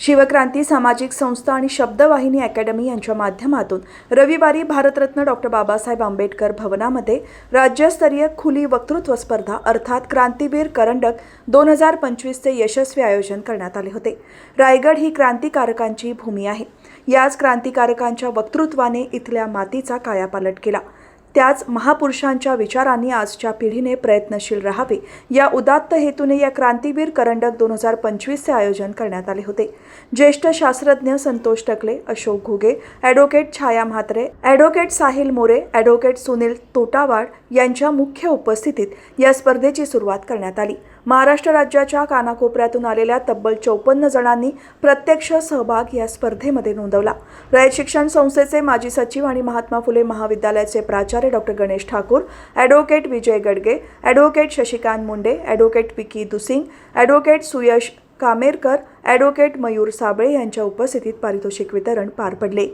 शिवक्रांती सामाजिक संस्था आणि शब्दवाहिनी अकॅडमी यांच्या माध्यमातून रविवारी भारतरत्न डॉक्टर बाबासाहेब आंबेडकर भवनामध्ये राज्यस्तरीय खुली वक्तृत्व स्पर्धा अर्थात क्रांतीवीर करंडक दोन हजार पंचवीसचे यशस्वी आयोजन करण्यात आले होते. रायगड ही क्रांतिकारकांची भूमी आहे. याच क्रांतिकारकांच्या वक्तृत्वाने इथल्या मातीचा कायापालट केला. त्याच महापुरुषांच्या विचारांनी आजच्या पिढीने प्रयत्नशील राहावे. या उदात्त हेतूने या क्रांतीवीर करंडक दोन हजार पंचवीसचे आयोजन करण्यात आले होते. ज्येष्ठ शास्त्रज्ञ Santosh Takale Ashok Ghuge advocate Chhaya Mhatre advocate Sahil More advocate Sunil Totawad यांच्या मुख्य उपस्थितीत या स्पर्धेची सुरुवात करण्यात आली. महाराष्ट्र राज्याच्या कानाकोपऱ्यातून आलेल्या तब्बल चौपन्न जणांनी प्रत्यक्ष सहभाग या स्पर्धेमध्ये नोंदवला. रयत शिक्षण संस्थेचे माजी सचिव आणि महात्मा फुले महाविद्यालयाचे प्राचार्य doctor Ganesh Thakur advocate Vijay Gadge advocate Shashikant Munde advocate Vicky Dusing advocate Suyash Kamerkar advocate Mayur Sable यांच्या उपस्थितीत पारितोषिक वितरण पार पडले.